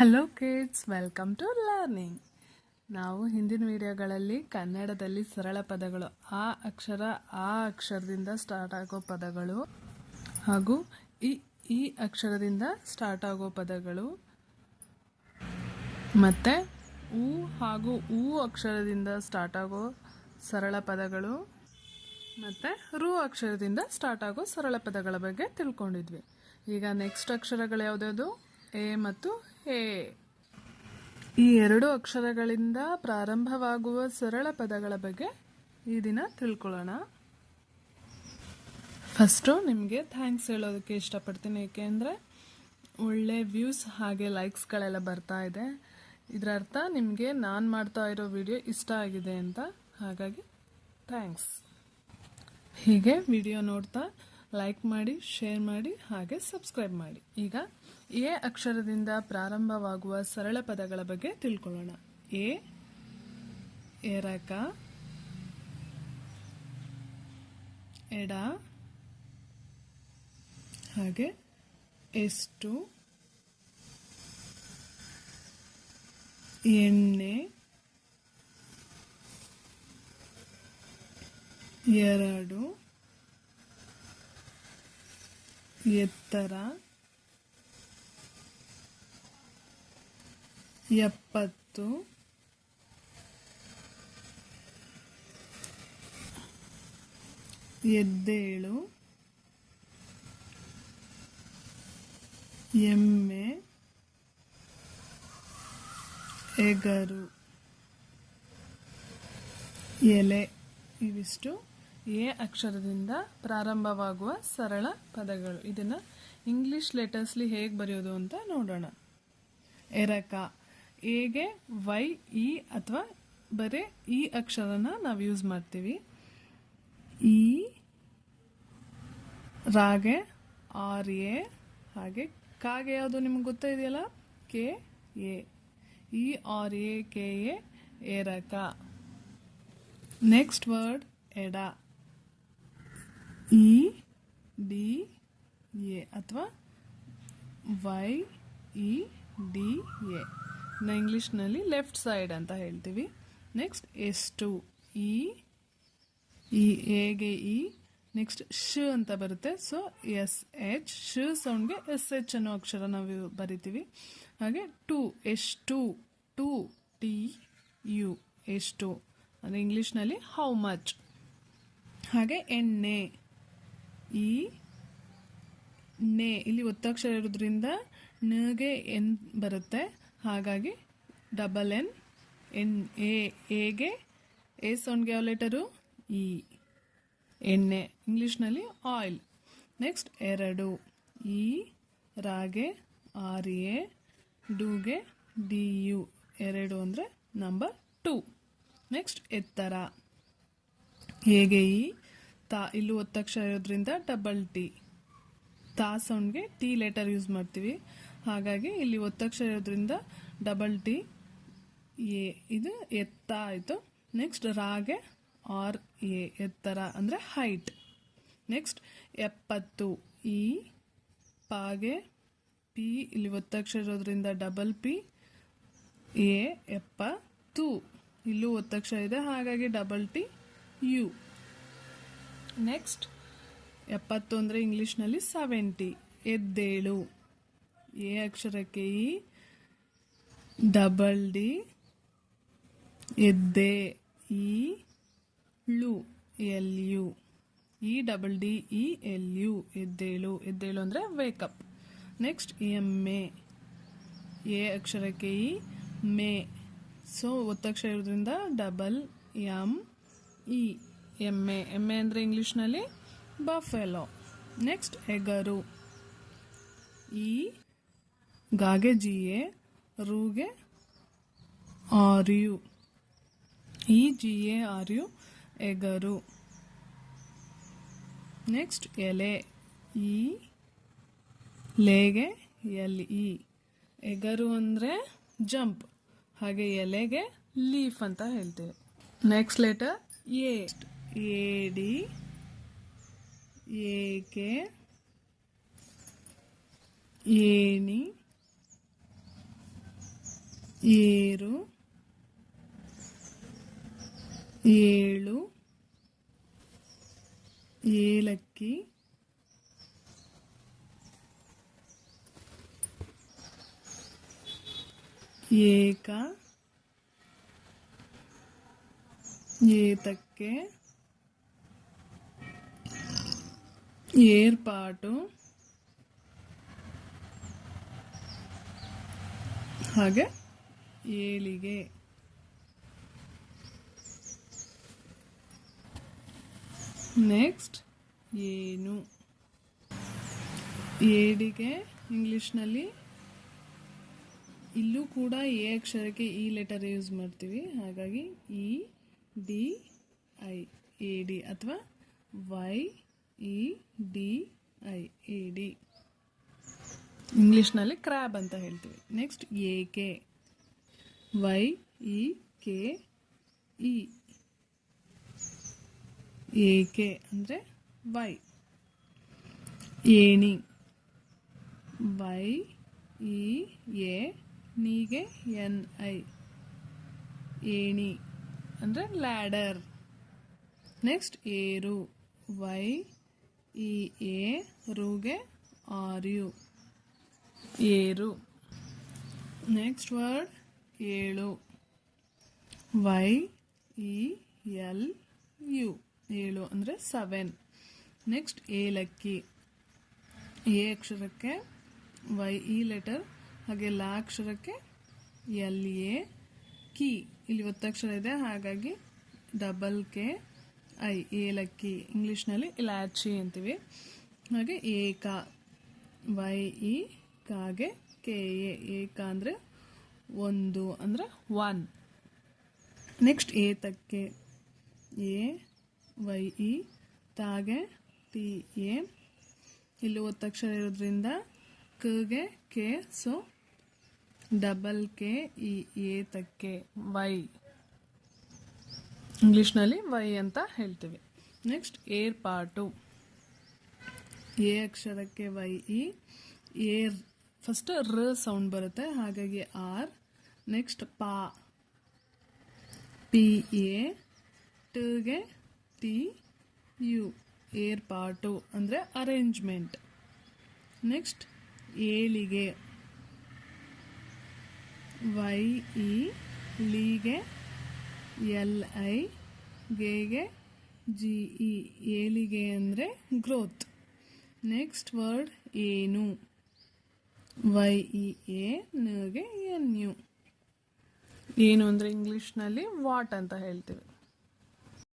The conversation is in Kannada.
Hello kids welcome to learning ನಾವು ಹಿಂದಿನ ವಿಡಿಯೋಗಳಲ್ಲಿ ಕನ್ನಡದಲ್ಲಿ ಸರಳ ಪದಗಳು ಆ ಅಕ್ಷರ, ಆ ಅಕ್ಷರದಿಂದ ಸ್ಟಾರ್ಟ್ ಆಗೋ ಪದಗಳು ಹಾಗೂ ಈ ಈ ಅಕ್ಷರದಿಂದ ಸ್ಟಾರ್ಟ್ ಆಗೋ ಪದಗಳು ಮತ್ತು ಊ ಹಾಗೂ ಊ ಅಕ್ಷರದಿಂದ ಸ್ಟಾರ್ಟ್ ಆಗೋ ಸರಳ ಪದಗಳು ಮತ್ತು ರು ಅಕ್ಷರದಿಂದ ಸ್ಟಾರ್ಟ್ ಆಗೋ ಸರಳ ಪದಗಳ ಬಗ್ಗೆ ತಿಳ್ಕೊಂಡಿದ್ವಿ. ಈಗ ನೆಕ್ಸ್ಟ್ ಅಕ್ಷರಗಳು ಯಾವುದ್ಯಾವುದು? ಎ ಮತ್ತು ಎ ಈ ಎರಡು ಅಕ್ಷರಗಳಿಂದ ಪ್ರಾರಂಭವಾಗುವ ಸರಳ ಪದಗಳ ಬಗ್ಗೆ ಈ ದಿನ ತಿಳ್ಕೊಳ್ಳೋಣ. ಫಸ್ಟು ನಿಮಗೆ ಥ್ಯಾಂಕ್ಸ್ ಹೇಳೋದಕ್ಕೆ ಇಷ್ಟಪಡ್ತೀನಿ, ಏಕೆಂದರೆ ಒಳ್ಳೆ ವ್ಯೂಸ್ ಹಾಗೆ ಲೈಕ್ಸ್ಗಳೆಲ್ಲ ಬರ್ತಾ ಇದೆ. ಇದರ ಅರ್ಥ ನಿಮಗೆ ನಾನು ಮಾಡ್ತಾ ಇರೋ ವಿಡಿಯೋ ಇಷ್ಟ ಆಗಿದೆ ಅಂತ ಹಾಗಾಗಿ ಥ್ಯಾಂಕ್ಸ್. ಹೀಗೆ ವಿಡಿಯೋ ನೋಡ್ತಾ ಲೈಕ್ ಮಾಡಿ, ಶೇರ್ ಮಾಡಿ, ಹಾಗೆ ಸಬ್ಸ್ಕ್ರೈಬ್ ಮಾಡಿ. ಈಗ ಎ ಅಕ್ಷರದಿಂದ ಪ್ರಾರಂಭವಾಗುವ ಸರಳ ಪದಗಳ ಬಗ್ಗೆ ತಿಳ್ಕೊಳ್ಳೋಣ. ಎ ಎರಕ ಎಡ, ಹಾಗೆ ಎಷ್ಟು, ಎಣ್ಣೆ, ಎರಡು, ಎತ್ತರ ಎಪ್ಪತ್ತು. ಎದ್ದೇಳು. ಎಮ್ಮೆ. ಎಗರು ಎಲೆ. ಇವಿಷ್ಟು ಎ ಅಕ್ಷರದಿಂದ ಪ್ರಾರಂಭವಾಗುವ ಸರಳ ಪದಗಳು. ಇದನ್ನು ಇಂಗ್ಲಿಷ್ ಲೆಟರ್ಸ್ಲಿ ಹೇಗೆ ಬರೆಯೋದು ಅಂತ ನೋಡೋಣ. ಎರಕ. ಎಗೆ ವೈ ಇ ಅಥವಾ ಬರೀ ಇ ಅಕ್ಷರನ ನಾವು ಯೂಸ್ ಮಾಡ್ತೀವಿ. ಇ ರಾಗೆ ಆರ್ ಎ ಹಾಗೆ ಕಾಗೆ ಯಾವುದು ನಿಮ್ಗೆ ಗೊತ್ತಾ ಇದೆಯಲ್ಲ? K, A. E R A K A ಎರಕ next word ಎಡ. ಇ ಡಿ, ಎ ಅಥವಾ ವೈ ಇ ಡಿ, ಎ. ಇಂಗ್ಲೀಷ್ನಲ್ಲಿ ಲೆಫ್ಟ್ ಸೈಡ್ ಅಂತ ಹೇಳ್ತೀವಿ. ನೆಕ್ಸ್ಟ್ ಎಷ್ಟು ಇ ಇ ಎಗೆ ಇ, ನೆಕ್ಸ್ಟ್ ಶ ಅಂತ ಬರುತ್ತೆ. ಸೊ ಎಸ್ ಎಚ್, ಶ ಸೌಂಡ್ಗೆ ಎಸ್ ಎಚ್ ಅನ್ನೋ ಅಕ್ಷರ ನಾವು ಬರಿತೀವಿ. ಹಾಗೆ ಟು ಎಷ್ಟು ಟು, ಟಿ ಯು ಎಷ್ಟು ಅಂದರೆ ಇಂಗ್ಲೀಷ್ನಲ್ಲಿ ಹೌ ಮಚ್. ಹಾಗೆ ಎಣ್ಣೆ ಇ, ನೆ, ಇಲ್ಲಿ ಒತ್ತಕ್ಷರ ಇರೋದ್ರಿಂದ ನಗೆ ಎನ್ ಬರುತ್ತೆ. ಹಾಗಾಗಿ ಡಬಲ್ ಎನ್ ಎನ್ ಎ ಎಗೆ ಎ ಸೌಂಡ್ಗೆ ಯಾವ ಲೆಟರು ಇ ಎಣ್ಣೆ ಇಂಗ್ಲೀಷ್ನಲ್ಲಿ ಆಯಿಲ್ ನೆಕ್ಸ್ಟ್ ಎರಡು. ಇ ರಾಗೆ ಆರ್ ಎ ಡೂಗೆ ಡಿ ಯು ಎರಡು ಅಂದರೆ ನಂಬರ್ ಟೂ ನೆಕ್ಸ್ಟ್ ಎತ್ತರ. ಹೇಗೆ ಇ ತಾ ಇಲ್ಲೂ ಒತ್ತಕ್ಷರ ಇರೋದ್ರಿಂದ ಡಬಲ್ ಟಿ ತಾ ಸೌಂಡ್ಗೆ ಟಿ ಲೆಟರ್ ಯೂಸ್ ಮಾಡ್ತೀವಿ. ಹಾಗಾಗಿ ಇಲ್ಲಿ ಒತ್ತಕ್ಷರ ಇರೋದ್ರಿಂದ ಡಬಲ್ ಟಿ, ಎ, ಇದು ಎತ್ತ ಆಯಿತು. ನೆಕ್ಸ್ಟ್ ರಾಗೆ, ಆರ್, ಎ, ಎತ್ತರ ಅಂದರೆ ಹೈಟ್ ನೆಕ್ಸ್ಟ್ ಎಪ್ಪತ್ತು ಇ ಪಾಗೆ, ಪಿ, ಇಲ್ಲಿ ಒತ್ತಕ್ಷರ ಇರೋದ್ರಿಂದ ಡಬಲ್ ಪಿ, ಎ, ಎಪ್ಪತ್ತು. ಇಲ್ಲೂ ಒತ್ತಕ್ಷರ ಇದೆ, ಹಾಗಾಗಿ ಡಬಲ್ ಟಿ, ಯು. ನೆಕ್ಸ್ಟ್ ಎಪ್ಪತ್ತು ಅಂದರೆ ಇಂಗ್ಲೀಷ್ನಲ್ಲಿ ಸೆವೆಂಟಿ ಎದ್ದೇಳು. ಎ ಅಕ್ಷರಕ್ಕೆ ಇ, ಡಬಲ್ ಡಿ, ಎದ್ದೆ, ಇ, ಳು, L, U. E, double D, E, L, U, ಎದ್ದೇಳು. ಎದ್ದೇಳು ಅಂದರೆ ವೇಕಪ್ ನೆಕ್ಸ್ಟ್ ಎಮ್ಮೆ ಎ ಅಕ್ಷರಕ್ಕೆ ಇ, ಮೇ. ಸೊ ಒತ್ತಕ್ಷರ ಇರೋದ್ರಿಂದ ಡಬಲ್ ಎಂ ಇ ಎಮ್ಮೆ ಎಮ್ಮೆ ಅಂದರೆ ಇಂಗ್ಲೀಷ್ನಲ್ಲಿ ಬಫೆಲೋ ನೆಕ್ಸ್ಟ್ ಎಗರು ಈ ಗಾಗೆ G A ರೂಗೆ R U E G A R U ಎಗರು. Next, ಎಲೆ. E, ಲೇಗೆ, L. ಇ ಎಗರು ಅಂದರೆ ಜಂಪ್. ಹಾಗೆ ಎಲೆಗೆ ಲೀಫ್ ಅಂತ ಹೇಳ್ತೇವೆ. Next letter, A. A D ಏಕೆ ಏಣಿ ಏರು ಏಳು ಏಲಕ್ಕಿ ಏಕ ಏತಕ್ಕೆ ಏರ್ಪಾಟು ಹಾಗೆ. ಏಳಿಗೆ. ನೆಕ್ಸ್ಟ್ ಏನು? ಏಡಿಗೆ ಇಂಗ್ಲೀಷ್ನಲ್ಲಿ. ಇಲ್ಲೂ ಕೂಡ ಎ ಅಕ್ಷರಕ್ಕೆ ಈ ಲೆಟರ್ ಯೂಸ್ ಮಾಡ್ತೀವಿ. ಹಾಗಾಗಿ E, D, I. A, D ಅಥವಾ Y, E, D, I. A, D. ಇಂಗ್ಲೀಷ್ನಲ್ಲಿ ಕ್ರ್ಯಾಬ್ ಅಂತ ಹೇಳ್ತೀವಿ. ನೆಕ್ಸ್ಟ್ ಏಕೆ? ವೈ ಇ ಕೆ ಇ ಏಕೆ ಅಂದರೆ ವೈ ಏಣಿ ವೈ ಇ ಎ ನೀಗೆ ಎನ್ ಐ ಏಣಿ ಅಂದರೆ ಲ್ಯಾಡರ್ ನೆಕ್ಸ್ಟ್ ಏರು ವೈ ಇ ಎ ರುಗೆ ಆರ್ ಯು ಏರು ನೆಕ್ಸ್ಟ್ ವರ್ಡ್ ಏಳು. Y E L, U. ಏಳು ಅಂದರೆ ಸೆವೆನ್ ನೆಕ್ಸ್ಟ್ ಏಲಕ್ಕಿ ಎ ಅಕ್ಷರಕ್ಕೆ ವೈ ಇ ಲೆಟರ್ ಹಾಗೆ ಲ ಅಕ್ಷರಕ್ಕೆ ಎಲ್, ಎ, ಕಿ. ಇಲ್ಲಿ ಒತ್ತಕ್ಷರ ಇದೆ, ಹಾಗಾಗಿ ಡಬಲ್ ಕೆ ಐ. ಏಲಕ್ಕಿ ಇಂಗ್ಲೀಷ್ನಲ್ಲಿ ಇಲಾಚಿ ಅಂತೀವಿ. ಹಾಗೆ ಏಕ. ವೈ ಇ ಕಾಗೆ ಕೆ, ಎ. ಏಕ ಅಂದರೆ ಒಂದು ಅಂದರೆ ಒನ್ ನೆಕ್ಸ್ಟ್ ಏತಕ್ಕೆ ಎ, ವೈ, ಇ, ತಾಗೆ, ಟಿ, ಎ. ಇಲ್ಲಿ ಒತ್ತಕ್ಷರ ಇರೋದ್ರಿಂದ ಕಗೆ K, so, double K, E ಏತಕ್ಕೆ ವೈ. ಇಂಗ್ಲೀಷ್ನಲ್ಲಿ ವೈ ಅಂತ ಹೇಳ್ತೀವಿ. ನೆಕ್ಸ್ಟ್ ಏರ್ ಪಾರ್ಟು ಎ ಅಕ್ಷರಕ್ಕೆ ವೈ, ಇ, ಏರ್. ಫಸ್ಟ್ ರ ಸೌಂಡ್ ಬರುತ್ತೆ, ಹಾಗಾಗಿ ಆರ್. ನೆಕ್ಸ್ಟ್ ಪಾ ಪಿ ಎ ಟಗೆ ಟಿ ಯು ಏರ್ಪಾಟು, ಅಂದರೆ ಅರೇಂಜ್ಮೆಂಟ್ ನೆಕ್ಸ್ಟ್ ಏಳಿಗೆ. ವೈ, ಇ ಲೀಗೆ ಎಲ್, ಐ ಗೆಗೆ ಜಿ, ಇ, ಏಳಿಗೆ ಅಂದರೆ ಗ್ರೋತ್ ನೆಕ್ಸ್ಟ್ ವರ್ಡ್ ಏನು. ವೈ, ಇ, ಎ ನಗೆ ಎನ್, ಯು. ಏನು ಅಂದರೆ ಇಂಗ್ಲೀಷ್ನಲ್ಲಿ ವಾಟ್ ಅಂತ ಹೇಳ್ತೀವಿ.